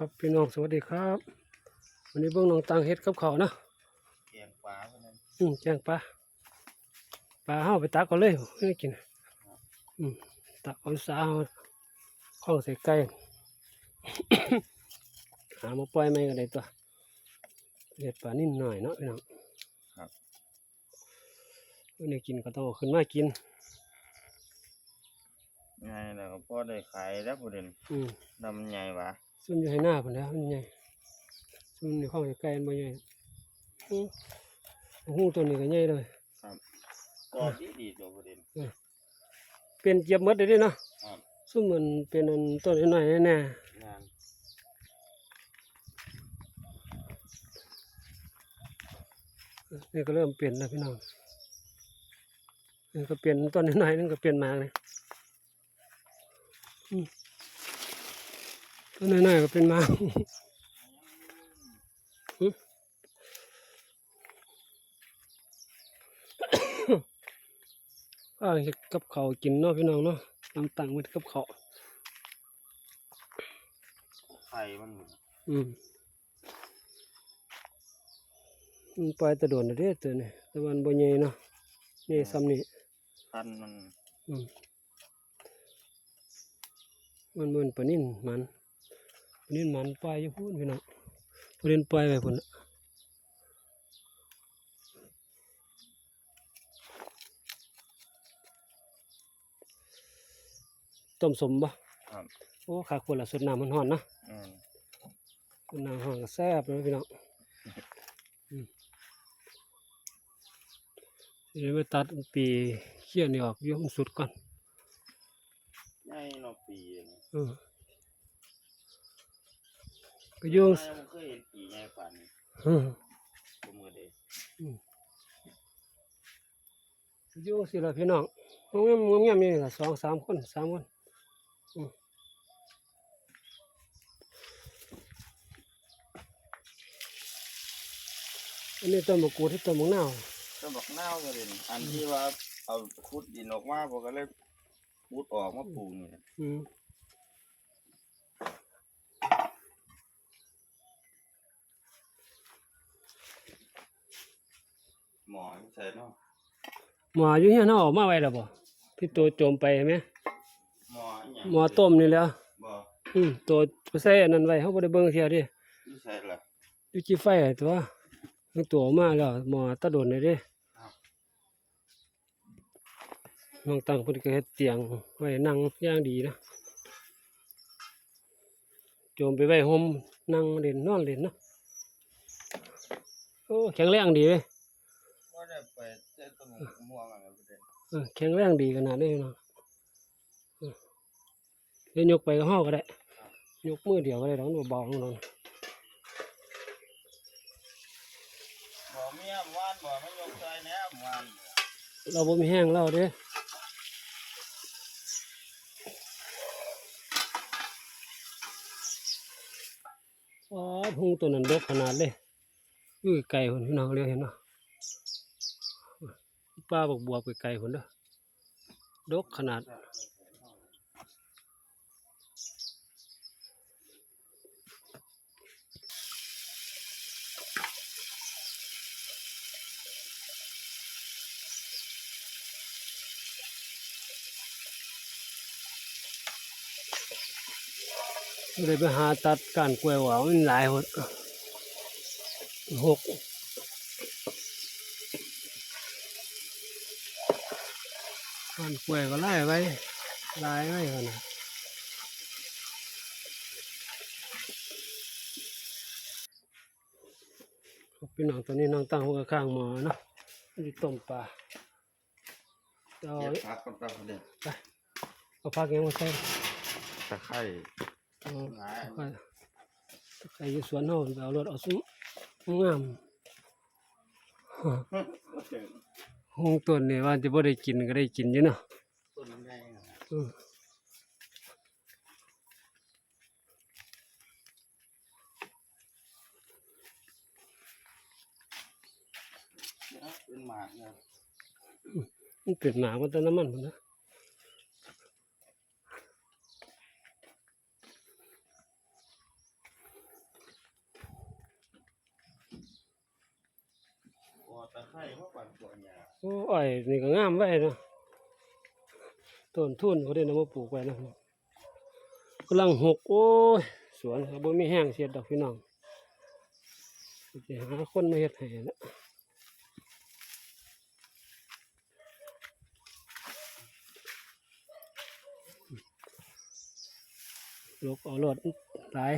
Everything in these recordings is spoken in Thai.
ครับพี่น้องสวัสดีครับ วันนี้เบื้องน้องตังเฮ็ดกับเขาวนะแกงปลาพวกนั้นอืมแจ้งปลาปลาเฮาไปตักก่อนเลยไม่ได้กินอืมตักเอนสาเฮาข้องใส่ไก่หามาปล่อยไม่ก็ได้ตัวเฮ็ดปลานิ่มหน่อยเนาะพี่น้องครับวันนี้กินก็ต้องเอาขึ้นมากินไงแล้วก็พอได้ขายแล้วประเด็นอืมดำใหญ่หวะ ซุ่มอยู่ให้หน้าพุ่นแหล้วมันใหญ่ซุ่มอยู่ข้องใส่ไก่มันบ่ใหญ่อืมหูตัวนี้ก็ใหญ่เลยครับก็ดีดีๆตัวประเด็นเป็นเจี๊ยบหมดเลยเด้เนาะครับซุ่มมันเป็นอันต้นน้อยๆแน่งานๆนี่ก็เริ่มเปลี่ยนแล้วพี่น้องนี่ก็เปลี่ยนต้นน้อยๆนั่นก็เปลี่ยนหมากเลยอืม ต้นน้อยๆก็เป็นหมากอืมก็เฮ็ดกับเขาวกินเนาะพี่น้องเนาะตั้งตังไว้กับเขาวไข่มันหมดอืมมันปล่อยแตะโดนเด้อตัวนี้แต่วันบ่ใหญ่เนาะใหญ่ซ้ำนี่พันมัน อืมมันเหมือนปลานิ่นมันปลา นิ่นมันปล่อยอยู่พูนพี่น้องปลานิ่นปล่อยไว้พุ่นน่ะต้มสมบ่ครับโอ้ขาคนละสดน้ำมันฮ้อนๆเนาะอืมสดน้ำฮ้อนก็แซ่บเลยพี่น้องอืมเดี๋ยวไปตัดปีเขี้ยนี่ออกอยกมันสุดก่อนใหญ่เนาะปีนี่เออ ก็โยงใหญ่มันเคยเห็นปีใหญ่ปานนี้อืมตัวมือเด้ก็โยงสิละพี่น้องงงมงามๆนี่ละสองสามคนสามคนอืมอันนี้ต้นมะกรูดที่ต้นมะนาวก็บอกนาวประเด็นอันที่ว่าเอาขุดดินออกมาผมก็เลยขุดออกมาปลูกนี่แหละ อืม หมอ ใส่เนาะหมออยู่เฮียนเอาออกมาไว้แล้วบ่ที่ตัวโจมไปไหมหมออหย่างหมอต้มนี่แหล้ว บ่อืมตัวใส่อันนั้นไว้เฮาบ่ได้เบิ่งเที่ยดิอยู่ใส่ละอยู่จีไฟอะตัวมันตัวออกมาแล้วหมอตะโดนเลยเด้ครับ น้องตังเพิ่นก็เฮ็ดเตียงไว้นั่งอย่างดีนะโจมไปไว้ห่มนั่งเล่นนอนเล่นเนาะโอ้แข็งแรงดีเว้ยก็ได้ไป เจอต้นม่วงอะไรประเด็นเออแข็งแรงดีขนาดนี้เนาะเออเดี๋ยวยกไปกับเฮาก็ได้ ยกมือเดียวก็ได้ดอกมันเบาๆของเราบ่เมียหวานบ่ไม่ยกใจแหน่หวานเราบ่มีแห้งแล้วเด้ว้าพุงตัวนั้นดกขนาดเลยอยู่ไกลคนพี่น้องเรียกเห็นเนาะ ป้าบอกบวกไปไกลคนเด้อดกขนาด เลยไปหาตัดกานกล้วยหวาวมันหลายหดหก ก้านกล้วยก็ไล่ไว้หลายไว้ขนาดครับพี่น้องตอนนี้น้องตั้งหัวข้างหมอเนาะนี่ต้มปลาเอาเก็บผักกันตามประเด็นเอาผักยังมาใส่ตะไคร้เอาหลายเอาไปใครอยู่สวนเฮาไปเอารถเอาซุ้มงาม หงต้นนี่ยว่าจะบ่ได้กินก็ได้กินอยู่เนาะต้นแดงอือเป็นหมากนะนเป็นหมากมันต่น้ำมันมันนะพอตะไคร้ โอ้อ้อยนี่ก็งามไว้นะต้นทุนเขาได้นำมาปลูกไว้นะกำลังหกโอ้ยสวนเขาบ่มีแห้งเสียดดอกพี่น้องจะหาคนมาเฮ็ดให้นะลูกเอารถหลาย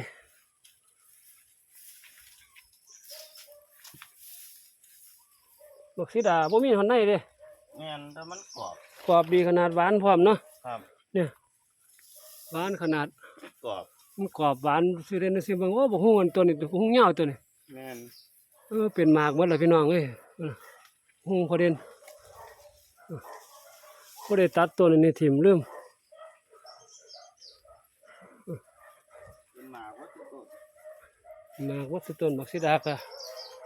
บักสีดาบ่มีหอนในเด้แม่นแต่มันกรอบกรอบดีขนาดหวานพร้อมเนาะครับเนี่ยหวานขนาดกรอบมันกรอบหวานสิเรนสิบางโอ้บ่ฮู้มันตัวนี้บ่ฮู้ยาวตัวนี้แม่นเออเป็นหมากหมดแล้วพี่น้องเอ้ยเออฮู้พอเด่นเออบ่ได้ตัดตัวนี้ถิ่มลืมเป็นหมากวัตถุต้นหมากวัดสต้นบักสิดาก็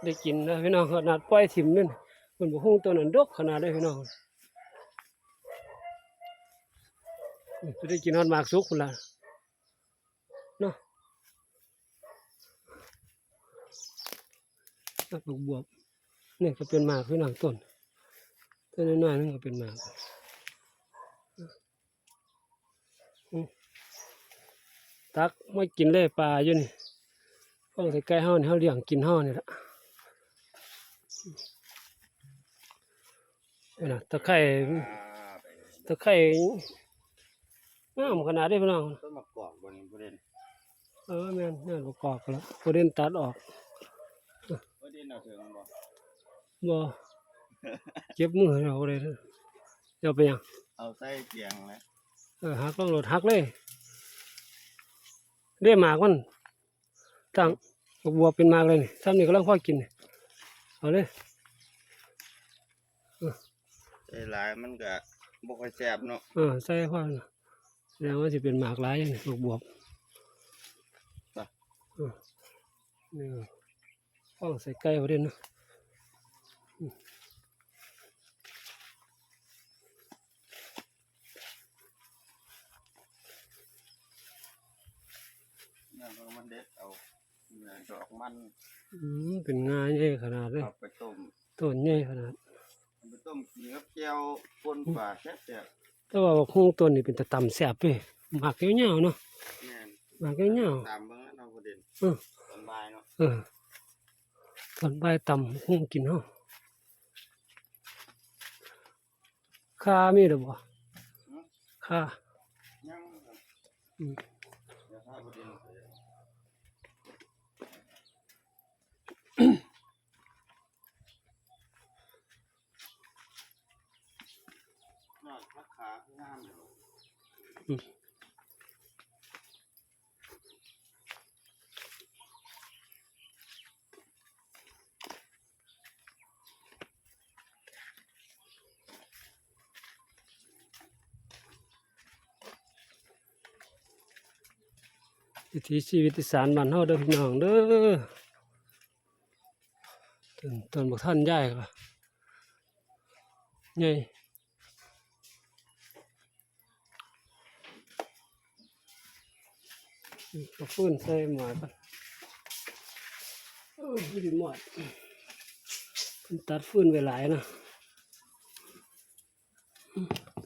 ได้กินนะพี่น้องขนาดปล่อยถิ่มนั่น เพิ่นบ่ฮู้ตัวนั้นดกขนาดเลยพี่น้องจะได้กินฮอดหมากสุกพุ่นล่ะเนาะแล้วปลูกบวบนี่ก็เป็นหมากพี่น้องต้นต้นน้อยๆนั่นก็เป็นหมากตักไม่กินเลยปลาอยู่นี่ฟ้องใส่ไก่เฮานี่เฮาเลี้ยงกินเฮานี่ละ นี่นะตะไคร้อ่าไปตะไคร้งามขนาดนี้พี่น้องต้นมะกอกบนประเด็นเออแม่นนั่นประกอบกันแล้วประเด็นตัดออกประเด็นเอาถึงบ่บ่เจ็บมือเราเลยเด้อเดี๋ยวไปหยังเอาใส่เกียงนะเออหักลงรถหักเลยเรียหมากมันตั้งบักบัวเป็นหมากเลยนี่ซ้ำนี่กำลังพ่อกินนี่เอาเลยใส่หลายมันก็บ่ค่อยแซ่บเนาะเออใส่พ่อนะแสดงว่าจะเป็นหมากหลายอย่างนี่บักบวบเออนี่ฟ้องใส่ไก่เอาเด่นเนาะเนี่ยเพราะมันเด็ดเอาเนี่ยดอกมันอืมเป็นงาใหญ่ขนาดเลยเอาไปต้ม ต้นใหญ่ขนาดเอา ไปต้มกินกับแก้วป่นปลาแซ่บแต่ว่าบักฮุ้งต้นนี่เป็นตะตำแซ่บเลยหมากยาวๆเนาะๆแม่นหมากยาวตามเบิ่งแล้วเนาะประเด็นๆเออตอนบ่ายเนาะเออตอนบ่ายตำหุ้งกินเฮาข้ามีหรือบ่ข้ายังครับอืม เดี๋ยวถ้าประเด็นไปนอกราคาคืองามอยู่ วิถีชีวิตอีสานบ้านเฮาเด้อพี่น้องเด้อต้นต้นบักท่านใหญ่ก็ใหญ่ เอาฟืนใส่หมอก่อนโอ้ยไม่ได้หมอดเพิ่นตัดฟืนไว้หลายนะ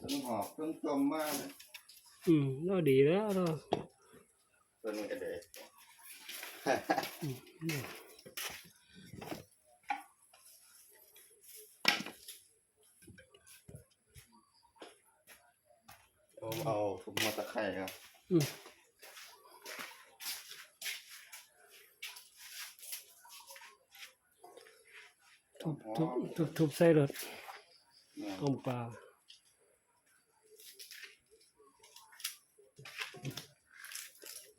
ต้นหอกต้นจมมากเลยอืมเราดีแล้วเราต้นกระเดะผมเอาผมมาตะไคร่ครับ อืม ทุบทุบทุบทุบใส่รถเนี่ยต้มปลา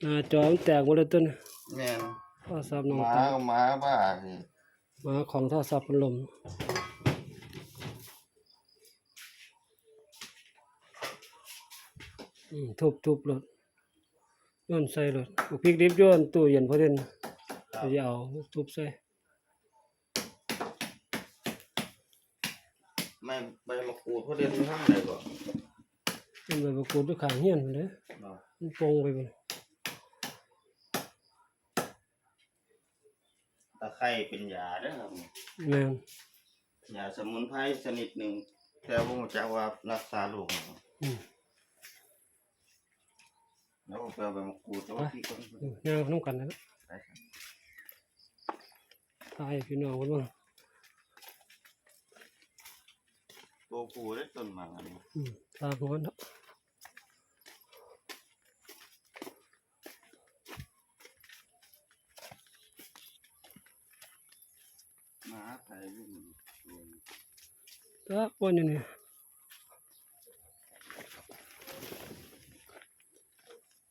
หน้าจอมันแตกหมดเลยต้นแม่นโทรศัพท์น้องหมาตาก็หมาบ้าสิมาของโทรศัพท์มันลมอืมทุบทุบรถโย้อนใส่รถบักพริกดิบโย้อนตู้เย็นพอเด่นจะเอาทุบใส่ ไม่ ใบมะกรูดเขาเรียนที่ห้างไหนก่อนมันไปประกวดด้วยขางเฮียนไปเลยมันโปงไปเลยตะไคร่เป็นยาเด้อครับแม่นยาสมุนไพรชนิดหนึ่งแต่ว่าผมจะว่ารักษาโรคอืมแล้วผมไปเอาใบมะกรูดแล้วพี่คนอืมย่างน้ำกันนะได้ครับ ตายพี่น้องคนบ้าง ตัวกูได้ต้นหมากอันนี้อืมตาหัวเนาะหมาไทยวิ่งตัวตาวันนี้นี่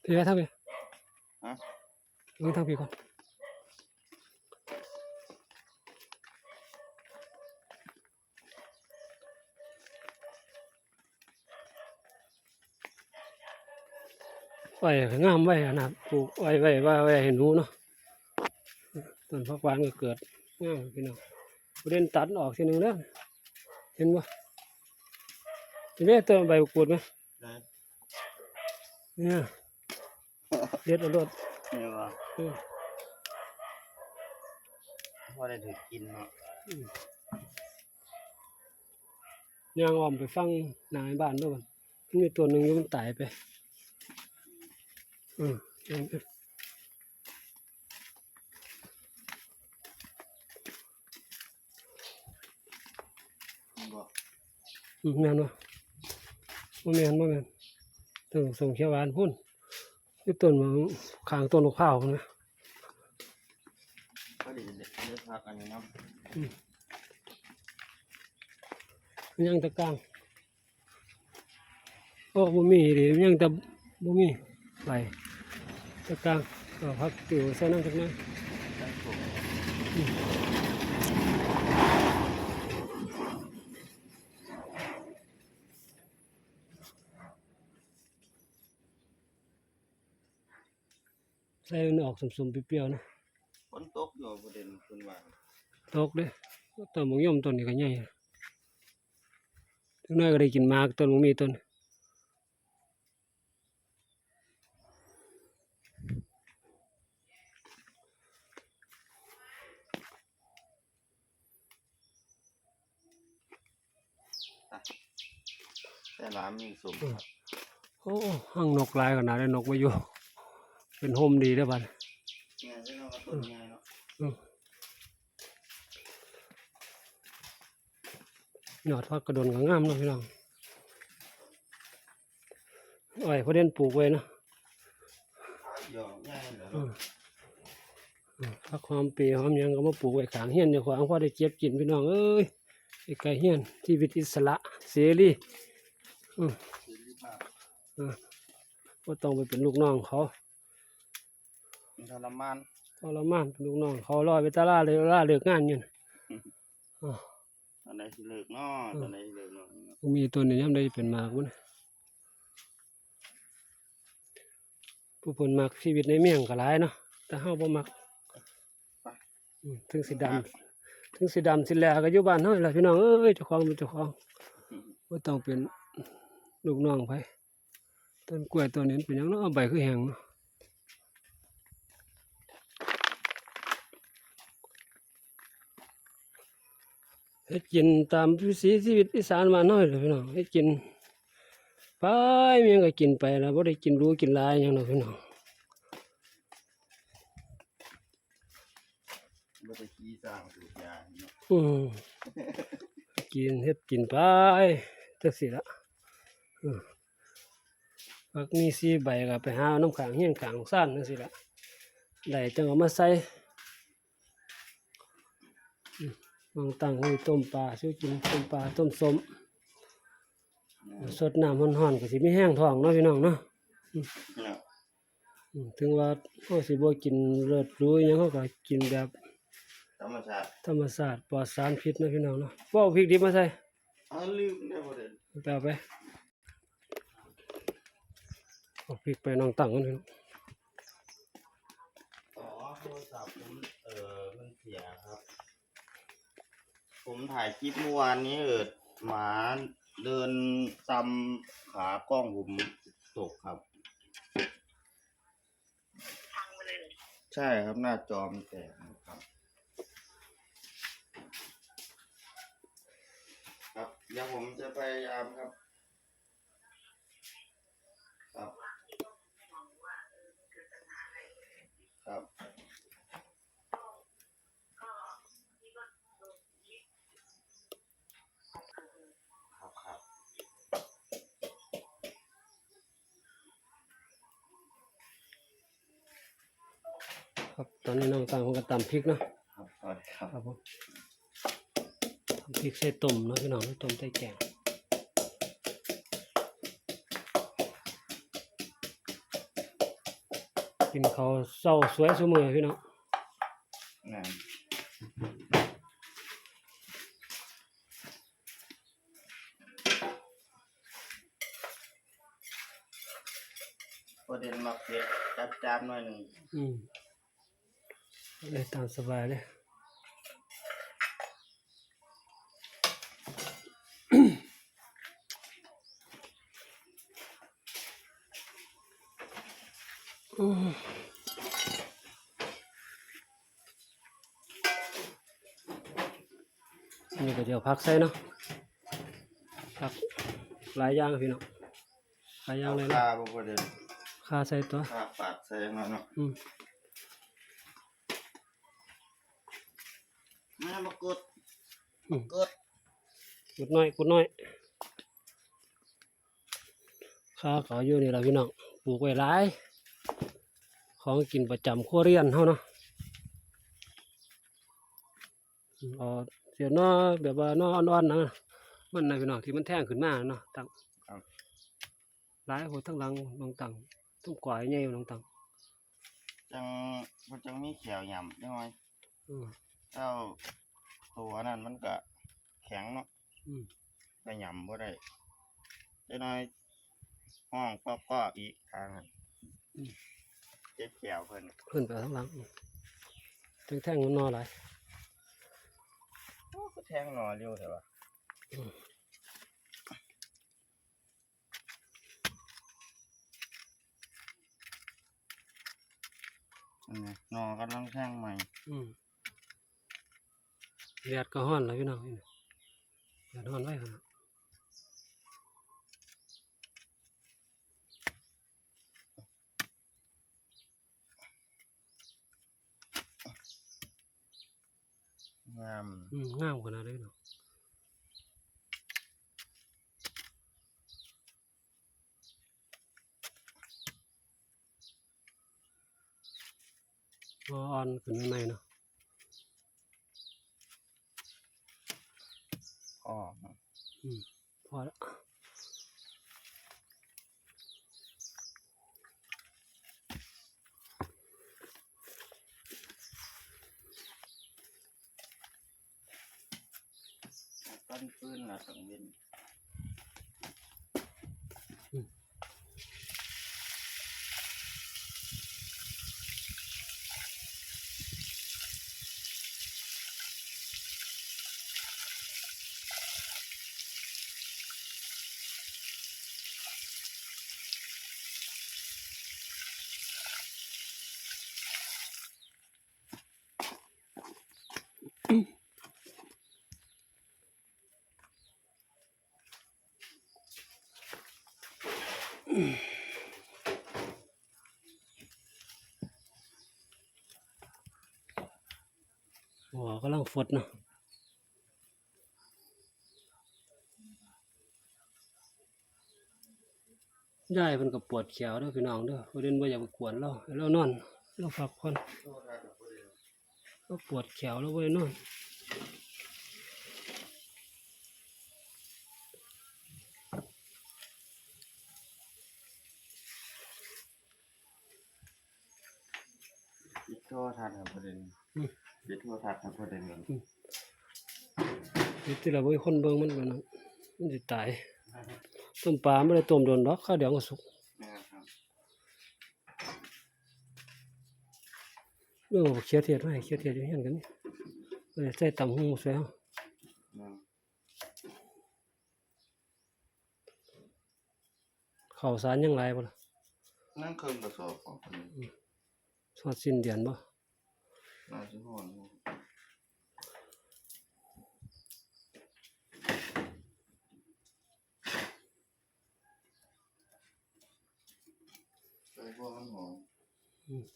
พี่ไปทางไปฮะลงทางพี่ก่อน ไว้งามไว้ขนาดปลูกไว้ไว้ไว้ไว้ให้หนูเนาะต้นพักหวานก็เกิดงามพี่น้องประเด็นตัดออกทีหนึงแล้วเห็นปะทีนี้เติมใบกรูดไหมได้เนี่ยเด็ดเอารดนี่ว่าอืมพอได้ถือกินเนาะย่างอ้อมไปฟังหนาในบ้านด้วยกันมันมีตัวหนึ่งอยู่มันตายไป อืมแม่นวะบ่แม่นบ่แม่นต้นส่งเขียวหวานพุ่นนี่ต้นมันข้างต้นมะพร้าวนะก็ดีเด็กเลือกพักอันนี้นาะยังตะกางโอ้บ่มีดิมันยังแต่บ่มีใบแตะกลางก็พักติวใส่น้ำจักหน่อยได้ถูกใส่มันออกสมๆเปรี้ยวๆนะฝนตกอยู่ประเด็นคุณว่าตกเด้ต้นมงยมต้นนี้ก็ใหญ่ถึงน้อยก็ได้กินหมากต้นมงมีต้น แต่ร้านมีสุ่มครับโอ้ห้างนกหลายขนาดได้นกมาอยู่ เป็นโฮมดีได้อบัดเนี่ยที่เราก็ต้นใหญ่เนาะยอดพักกระโดนก็งามเนาะพี่น้องอ้อยพอเด่นปลูกไว้เนาะดอกใหญ่เหรออืมอืมพักความปีหอมหยังก็มาปลูกไว้ขางเฮียนเดี๋ยวขวางพอได้เก็บกินพี่น้องเอ้ยไอ้ไก่เฮียนชีวิตอิสระเสรี อืมสี่สิบห้าก็ต้องไปเป็นลูกน้องเขามันทรมานทรมานเป็นลูกน้องเขารอไปตลาดเลยลาเลิกงานอยู่น่ะอ้อตอนไหนสิเลิกเนาะตอนไหนสิเลิกเนาะบ่มีตัวนี้ยามใดเป็นหมากมันผู้เพิ่นมักชีวิตในเมียงก็หลายเนาะแต่เฮาบ่มักอืมถึงสิดำถึงสิดำสิแลก็อยู่บ้านเฮานี่ล่ะพี่น้องเอ้ยเจ้าของเป็นเจ้าของบ่ต้องเป็น ลูกน้องไผต้นกล้วยต้นนี้มันเป็นหยังเนาะใบคือแห้งเนาะเฮ็ดกินตามวิถีชีวิตอีสานบ้านเฮานี่ล่ะพี่น้องเฮ็ดกินไปเมียงก็กินไปแล้วบ่ได้กินหรู้กินหลายหยังดอกพี่น้องบ่ได้ขี้สร้างสูตรยาเนาะอืมกินเฮ็ดกินไปจังสิละ อืมผักมีสีใบก็ไปหาเอาน้ำขางเฮียนขางซ่านจังสิละได้จังเอามาใส่อืมวางตั้งไว้ต้มปลาซื้อกินต้มปลาต้มส้มสดน้ำร้อนๆก็สิมีแห้งท้องเนาะพี่น้องเนาะเนี่ยอืมถึงว่าเฮาสิบ่กินเลิศหรู้อิหยังเฮาก็กินแบบธรรมชาติธรรมชาติปลอดสารพิษเนาะพี่น้องเนาะบ่เอาพริกดิบมาใส่เอาลืมได้ประเด็นไปเอาไปเอา พริกไปน้องตั้งกันเถอะอ๋อโทรศัพท์ผมเออมันเสียครับ ผมถ่ายคลิปเมื่อวานนี้เออหมาเดินตำขากล้องผมตกครับใช่ครับหน้าจอมนแตกนะครับดี๋ยวผมจะพยายามครับครับ ครับ ครับครับ ครับ ตอนนี้น้องตังผมก็ตำพริกเนาะครับสวัสดีครับครับผมตำพริกใส่ต้มเนาะพี่น้องต้มใส่แกงกินข้าวเศร้าสวยสมือพี่น้องนั่นประเด็นมาเผ็ดจัดจานหน่อยหนึ่งอืม เลยตามสบายเลยอืมนี่ก็เดี๋ยวพักใส่เนาะพักหลายอย่างพี่น้องหลายอย่างเลยข้านะบ่ประเด็นค่าใส่ตัวข้าปาดใส่มาเนาะ อืม แม่มา กดอืมกดกุดน้อยกุดน้อยข้าเขาอยู่นี่แหละพี่น้องปลูกไว้หลาย ของกินประจำครัวเรียนเฮาเนาะอืมเอาเสียเนอแบบว่าเนออ่อนๆนะมันนะพี่น้องที่มันแท่งขึ้นมาเนาะตังครับหลายโหทั้งหลังน้องตังต้องกวายใหญ่น้องตังจังมันจังมีเขียวหย่ำจังไงอืมเจ้า ตัวนั้นมันก็แข็งเนาะอืมก็หย่ำบ่ได้จังน้อยห้องก็ก็อีกทางนั้นเจ็บแขวเพิ่นขึ้นไปทั้งหลังอืมแท่งๆมันนอหลายโอ้ก็แทงหนอเร็วแต่ว่าอืมอันนี้หนอกำลังแทงใหม่ อืม แดดก็ฮ้อนแล้วพี่น้องนี่แดดฮ้อนไว้ขนาดงามอืมงามขนาดเลยเนาะพออ่อนขึ้นใหม่ๆเนาะ อ้ออืมพอแล้วต้นปืนละสังเวียน หัวกำลัง ฟดเนาะยายเพิ่นก็ปวดแขวเด้อพี่น้องเด้อเพราะเด่นบ่อยากไปกวนเราให้เรานอนเราพักผ่อนโทษนะกับประเด็นเราปวดแขวเราบ่ได้นอนปิดโทษทันกับประเด็น อืมปิดโทษทันกับประเด็นกันนี่ที่เราบ่มีคนเบิ่งมันก็นั้นมันสิตายต้มปลาบ่ได้ต้มโดนดอกข้าวเดียวก็สุกนะครับเรื่องบ่เคียเทียดไว้เคียเทียดอยู่เฮียนกันนี่เออใส่ตำหูใส่เฮาอืมข้าวสารยังหลายบ่ล่ะนั่นเครื่องกระสอบของคนนี้ทอดสิ้นเดือนบ่ 那之后呢？再。嗯。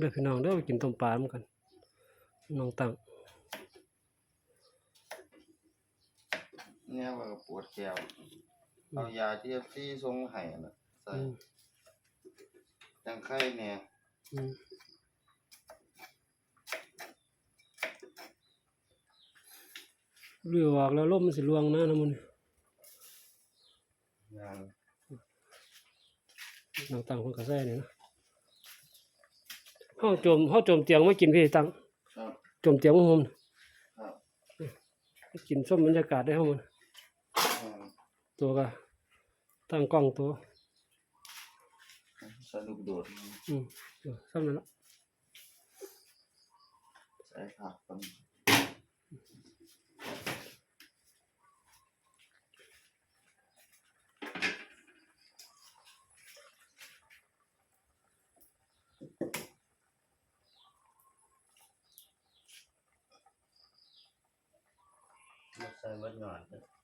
เด้อพี่น้องเด้อไปกินต้มปลาเหมือนกัน น้องตังเนี่ยว่าก็ปวดแก้วเอายาที่ที่ทรงไห้น่ะใส่อืมจังไข้เนี่ยอืมเรือออกแล้วลมมันสิลวงนะน้ำมันงานน้องตังคนกระแซ่นี่นะ เฮาจมเฮาจมเตียงมากินพี่ตังครับจมเตียงมาโฮมครับกินส้มบรรยากาศได้เฮามันอืมตัวก็ตั้งกล้องตัว สนุกโดดอืมเออซ้ำนั่นละใส่ผักกั เบิดหน่อยเด้อ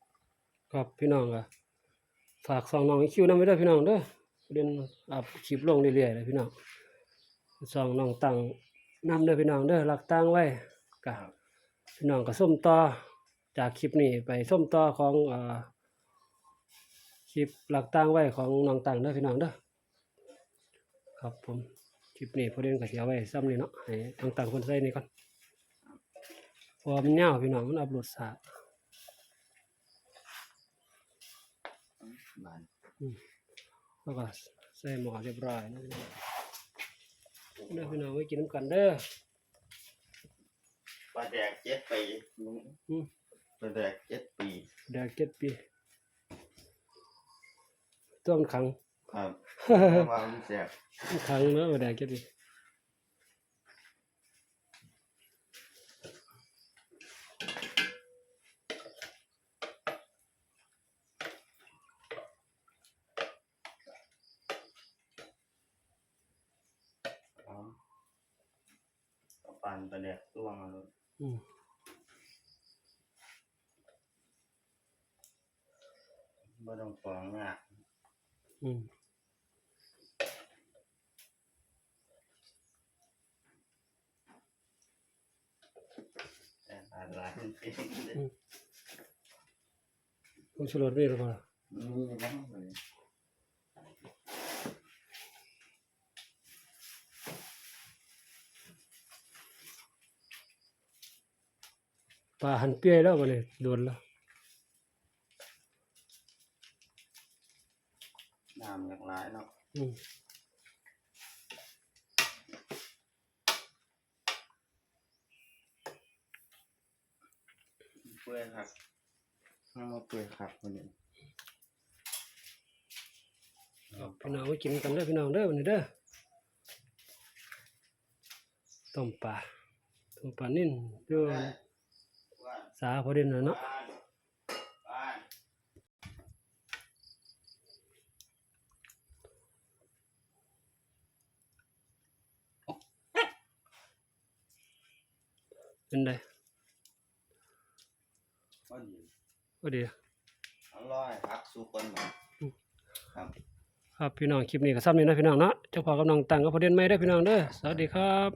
ครับพี่น้องก็ฝากสองน้องคิวนำไว้ด้อพี่น้องเด้อเด่นอัพคลิปลงเรื่อยๆเลยพี่น้องสองน้องตังนำเด้อพี่น้องเด้อหลักตั้งไว้ก็พี่น้องก็ส้มต่อจากคลิปนี้ไปส้มต่อของอ่อคลิปหลักตั้งไว้ของน้องตังเด้อพี่น้องเด้อครับผมคลิปนี้พอเด่นก็สิเอาไว้ซ้ำนี่เนาะให้น้องตังคนใส่นี่ก่อนพอมันยาพี่น้องมันอัพโหลดช้า บานแล้วก็ใส่หม้อเรียบร้อยนะพี่น้องเด้อพี่น้องไว้กินน้ำกันเด้อปลาแดกเจ็ดปีอืมปลาแดกเจ็ดปีเดี๋ยวเก็ดปีตัวมันขังครับว่ามันแสบมันขังเนอะเดี๋ยวเก็ดปี ปั่นปลาแดกต้วงเอาเลยอืมบ่ต้องฟองยากอืมแต่ปลาหลายมันเป็นผงชูรสนี่หรือเปล่านี่บ้างเลย ปลาหันเปี้ยแล้ววันนี้โดนแล้วน้ำอย่างหลายเนาะอืมเปื่อยครับห้ามมาเปื่อยครับคนนี้ครับพี่น้องไว้กินกันเด้อพี่น้องเด้อวันนี้เด้อต้มปลาต้มปลานิ่นด้วยว่าน สาพอเด่นน่ะเนาะว่านว่านเป็นไดว่านดีก็ดีอร่อยพักสุกคนหน่อยครับครับพี่น้องคลิปนี้ก็ซ้ำนี่นะพี่น้องเนาะเจ้าพ่อกับน้องตังกับพอเด่นไม่ได้อพี่น้องเด้อสวัสดีครับ